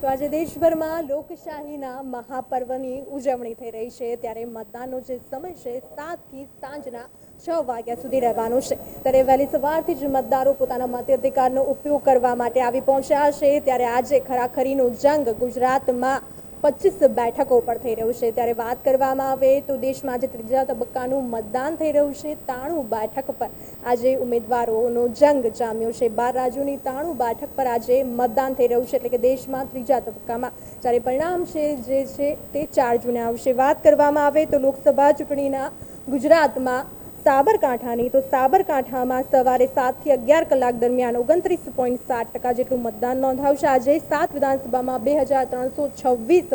તો આજે દેશભરમાં લોકશાહીના મહાપર્વની ઉજવણી થઈ રહી છે. ત્યારે મતદાનનો જે સમય છે, સાતથી સાંજના છ વાગ્યા સુધી રહેવાનો છે. ત્યારે વહેલી સવારથી જ મતદારો પોતાના મતાધિકારનો ઉપયોગ કરવા માટે આવી પહોંચ્યા છે. ત્યારે આજે ખરાખરીનો જંગ ગુજરાતમાં પચીસ બેઠકો પર થઈ રહ્યું છે. ત્યારે વાત કરવામાં આવે તો દેશમાં આજે ત્રીજા તબક્કાનું મતદાન થઈ રહ્યું છે. તાણું બેઠક પર આજે ઉમેદવારોનો જંગ જામ્યો છે. બાર રાજ્યોની તાણું બેઠક પર આજે મતદાન થઈ રહ્યું છે. એટલે કે દેશમાં ત્રીજા તબક્કામાં જ્યારે પરિણામ છે જે છે તે ચાર જૂને આવશે. વાત કરવામાં આવે તો લોકસભા ચૂંટણીના ગુજરાતમાં સાબરકાંઠાની, તો સાબરકાંઠામાં સવારે સાતથી અગિયાર કલાક દરમિયાન ઓગણત્રીસ પોઈન્ટ સાત ટકા જેટલું મતદાન નોંધાવશે. આજે સાત વિધાનસભામાં બે હજાર ત્રણસો છવ્વીસ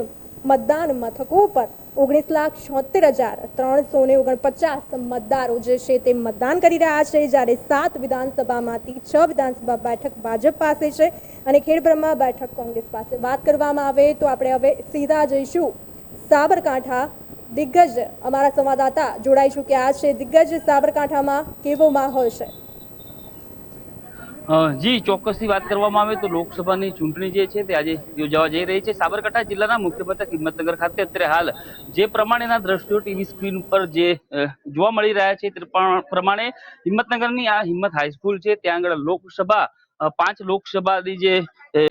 મતદાન મથકો પર ઓગણીસ લાખ છોતેર હજાર ત્રણસો ને ઓગણપચાસ મતદારો જે છે તે મતદાન કરી રહ્યા છે. જ્યારે સાત વિધાનસભામાંથી છ વિધાનસભા બેઠક ભાજપ પાસે છે અને ખેડબ્રહ્મા બેઠક કોંગ્રેસ પાસે. વાત કરવામાં આવે તો આપણે હવે સીધા જઈશું. સાબરકાંઠા દિગ્ગજ અમારા સંવાદદાતા જોડાઈ ચૂક્યા છે. દિગ્ગજ સાબરકાંઠામાં કેવો માહોલ છે? જી, ચોક્કસથી વાત કરવામાં આવે તો લોકસભાની ચૂંટણી જે છે તે આજે યોજાવા જઈ રહી છે. સાબરકાંઠા જિલ્લાના મુખ્ય મથક હિંમતનગર ખાતે અત્યારે હાલ જે પ્રમાણેના દ્રશ્યો ટીવી સ્ક્રીન પર જે જોવા મળી રહ્યા છે તે પ્ર- પ્રમાણે હિંમતનગરની આ હિંમત હાઈસ્કૂલ છે. ત્યાં આગળ લોકસભા પાંચ લોકસભાની જે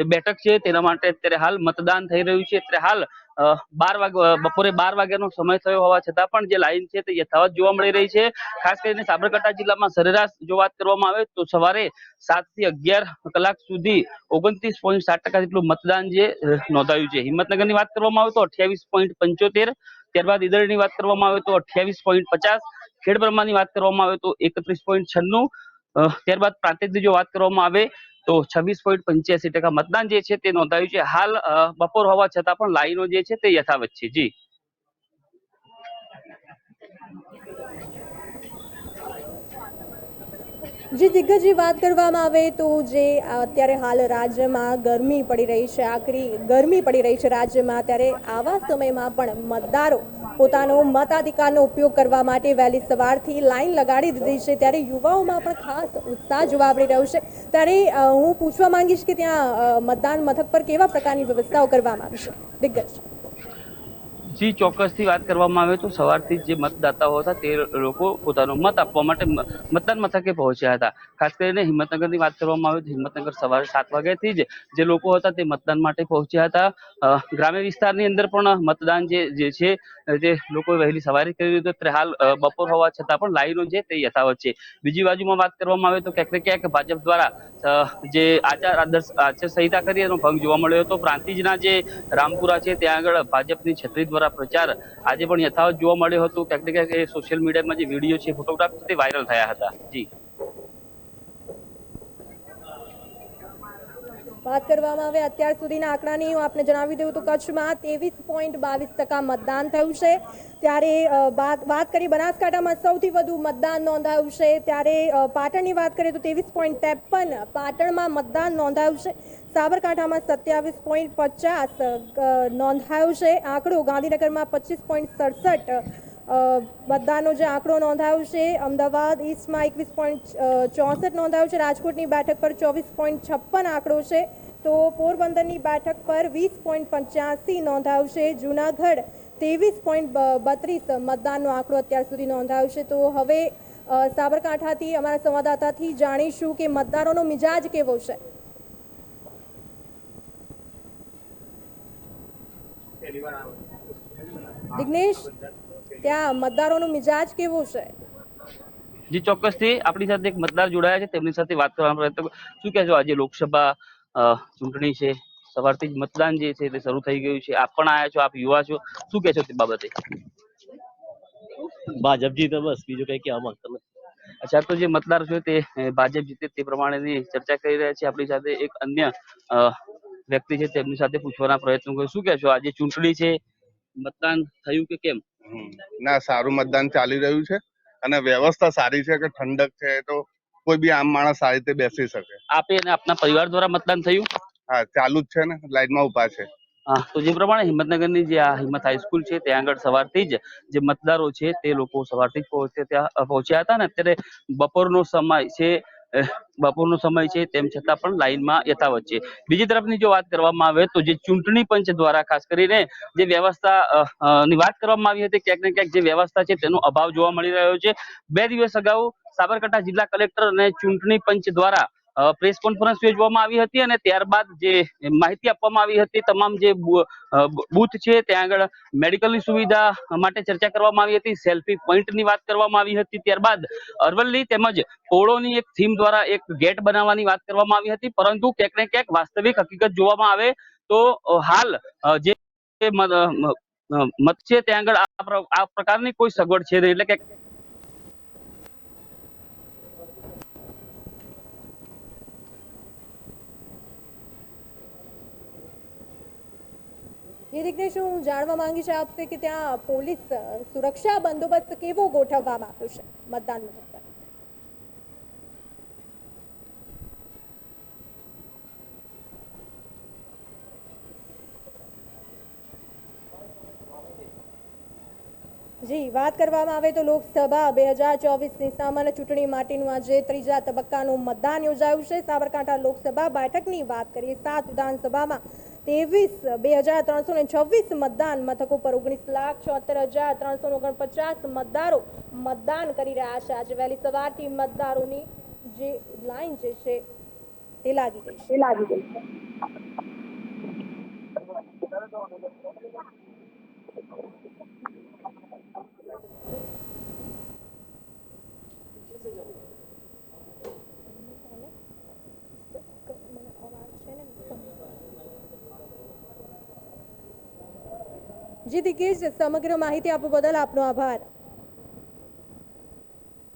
બેઠક છે તેના માટે અત્યારે હાલ મતદાન થઈ રહ્યું છે. અત્યારે હાલ બાર વાગ બપોરે બાર વાગ્યાનો સમય થયો હોવા છતાં પણ જે લાઈન છે તે યથાવત જોવા મળી રહી છે. ખાસ કરીને સાબરકાંઠા જિલ્લામાં સરેરાશ જો વાત કરવામાં આવે તો સવારે સાતથી અગિયાર કલાક સુધી ઓગણત્રીસ પોઈન્ટ સાત ટકા જેટલું મતદાન જે નોંધાયું છે. હિંમતનગરની વાત કરવામાં આવે તો અઠ્યાવીસ પોઈન્ટ પંચોતેર, ત્યારબાદ ઈદરની વાત કરવામાં આવે તો અઠ્યાવીસ પોઈન્ટ પચાસ, ખેડબ્રહ્માની વાત કરવામાં આવે તો એકત્રીસ પોઈન્ટ છન્નું ત્યારબાદ પ્રાંતિજની જો વાત કરવામાં આવે તો છવ્વીસ પોઈન્ટ પંચ્યાસી ટકા મતદાન જે છે તે નોંધાયું છે. હાલ બપોર હોવા છતાં પણ લાઈનો જે છે તે યથાવત છે. જી. જે દિગ્ગજની વાત કરવામાં આવે તો જે અત્યારે હાલ રાજ્યમાં ગરમી પડી રહી છે, આકરી ગરમી પડી રહી છે રાજ્યમાં, ત્યારે આવા સમયમાં પણ મતદારો પોતાનો મતાધિકારનો ઉપયોગ કરવા માટે વહેલી સવારથી લાઈન લગાડી દીધી છે. ત્યારે યુવાઓમાં પણ ખાસ ઉત્સાહ જોવા મળી રહ્યો છે. ત્યારે હું પૂછવા માંગીશ કે ત્યાં મતદાન મથક પર કેવા પ્રકારની વ્યવસ્થાઓ કરવામાં આવી દિગ્ગજ. જી ચોક્કસથી વાત કરવામાં આવે તો સવારથી જે મતદાતાઓ હતા તે લોકો પોતાનો મત આપવા માટે મતદાન મથકે પહોંચ્યા હતા. ખાસ કરીને હિંમતનગરની વાત કરવામાં આવે તો હિંમતનગર સવારે સાત વાગ્યાથી જ જે લોકો હતા તે મતદાન માટે પહોંચ્યા હતા. ગ્રામ્ય વિસ્તારની અંદર પણ મતદાન જે જે છે, જે લોકો વહેલી સવારે કર્યું હતું. હાલ બપોર હોવા છતાં પણ લાઈનો છે તે યથાવત છે. બીજી બાજુમાં વાત કરવામાં આવે તો ક્યાંક ને ક્યાંક ભાજપ દ્વારા જે આચાર આદર્શ, આચાર સંહિતા કરી એનો ભંગ જોવા મળ્યો હતો. પ્રાંતિજના જે રામપુરા છે, ત્યાં આગળ ભાજપની છત્રી દ્વારા પ્રચાર આજે પણ યથાવત જોવા મળ્યો હતો. ક્યાંક ને ક્યાંક એ સોશિયલ મીડિયામાં જે વીડિયો છે ફોટોગ્રાફ તે વાયરલ થયા હતા. જી. વાત કરવામાં આવે અત્યાર સુધીના આંકડાની, હું આપને જણાવી દઉં તો કચ્છમાં ત્રેવીસ પોઈન્ટ બાવીસ ટકા મતદાન થયું છે. ત્યારે વાત કરીએ કરી બનાસકાંઠામાં સૌથી વધુ મતદાન નોંધાયું છે. ત્યારે પાટણની વાત કરીએ તો ત્રેવીસ પોઈન્ટ ત્રેપન પાટણમાં મતદાન નોંધાયું છે. સાબરકાંઠામાં સત્યાવીસ પોઈન્ટ પચાસ નોંધાયું છે. આંકડો ગાંધીનગરમાં પચીસ પોઈન્ટ સડસઠ મતદાનનો જે આંકડો નોંધાયો છે અમદાવાદ ઈસ્ટમાં એકવીસ પોઈન્ટ ચોસઠ નોંધાયો છે રાજકોટની બેઠક પર ચોવીસ પોઈન્ટ છપ્પન આંકડો છે તો પોરબંદરની બેઠક પર વીસ પોઈન્ટ પંચ્યાસી નોંધાયો છે જુનાગઢ ત્રેવીસ પોઈન્ટ બત્રીસ મતદાનનો આંકડો અત્યાર સુધી નોંધાયો છે તો હવે સાબરકાંઠાથી અમારા સંવાદદાતાથી જાણીશું કે મતદારોનો મિજાજ કેવો છે. દિગ્નેશ? ત્યાં મતદારોનો મિજાજ કેવો છે? જી ચોક્કસથી આપણી સાથે એક મતદાર જોડાયા છે તેમની સાથે વાત કરવાનો પ્રયત્ન શું કહેશો? આજે લોકસભા ચૂંટણી છે સવારથી જ મતદાન જે છે તે શરૂ થઈ ગયું છે. આપ પણ આવ્યા છો આપ યુવા છો. શું કહેશો તે બાબતે? ભાજપ જીતે બસ બીજું કઈ કહેવા માંગતો નથી. અચ્છા તો જે મતદાર છે તે ભાજપ જીતે તે પ્રમાણેની ચર્ચા કરી રહ્યા છે. આપણી સાથે એક અન્ય અ, વ્યક્તિ છે તેમની સાથે પૂછવાના પ્રયત્નો કર્યો શું કહેશો? આજે ચૂંટણી છે મતદાન થયું કે કેમ. ના સારું મતદાન ચાલી રહ્યું છે અને વ્યવસ્થા સારી છે કે ઠંડક છે તો કોઈ બી આમ માણસ સારી રીતે બેસી શકે. આપે અને આપના પરિવાર દ્વારા મતદાન થયું? હા ચાલુ જ છે ને લાઈનમાં ઊભા છે. હા તો જે પ્રમાણે હિંમતનગરની જે આ હિંમત હાઈસ્કૂલ છે ત્યાં આગળ સવારથી જ જે મતદારો છે તે લોકો સવારથી જ પહોંચે ત્યાં પહોંચ્યા હતા ને અત્યારે બપોરનો સમય છે બપોરનો સમય છે, તેમ છતાં પણ લાઇનમાં યથાવત છે. બીજી તરફની જો વાત કરવામાં આવે તો જે ચૂંટણી પંચ દ્વારા ખાસ કરીને જે વ્યવસ્થા ની વાત કરવામાં આવી હતી, ક્યાંક ને ક્યાંક જે વ્યવસ્થા છે તેનો અભાવ જોવા મળી રહ્યો છે. બે દિવસ અગાઉ સાબરકાંઠા જિલ્લા કલેક્ટર અને ચૂંટણી પંચ દ્વારા પ્રેસ કોન્ફરન્સ યોજવામાં આવી હતી અને ત્યારબાદ જે માહિતી આપવામાં આવી હતી, તમામ જે બૂથ છે, ત્યાં આગળ મેડિકલની સુવિધા માટે ચર્ચા કરવામાં આવી હતી, સેલ્ફી પોઈન્ટની વાત કરવામાં આવી હતી, ત્યારબાદ અરવલ્લી તેમજ પોળોની એક થીમ દ્વારા એક ગેટ બનાવવાની વાત કરવામાં આવી હતી, પરંતુ ક્યાંક ને ક્યાંક વાસ્તવિક હકીકત જોવામાં આવે તો હાલ જે મત છે, ત્યાં આગળ આ પ્રકારની કોઈ સગવડ છે એટલે કે એ દિગ્નેશ હું જાણવા માંગીશ આપશે કે ત્યાં પોલીસ સુરક્ષા બંદોબસ્ત કેવો ગોઠવવામાં આવ્યો છે મતદાન જી, વાત કરવામાં આવે તો લોકસભા બે હજાર ચોવીસની સામાન્ય ચૂંટણી માટેનું આજે ત્રીજા તબક્કાનું મતદાન યોજાયું છે. સાબરકાંઠા લોકસભા બેઠકની વાત કરીએ, સાત વિધાનસભામાં ત્રેવીસ, બે હજાર ત્રણસો ને છવ્વીસ મતદાન, મથકો પર ઓગણીસ લાખ છોતેર હજાર ત્રણસો ઓગણપચાસ મતદારો મતદાન કરી રહ્યા છે. આજે વહેલી સવારથી મતદારોની જે લાઈન જે છે તે લાગી ગઈ છે. જી દિગ્ગજ સમગ્ર માહિતી આપવા બદલ આપનો આભાર.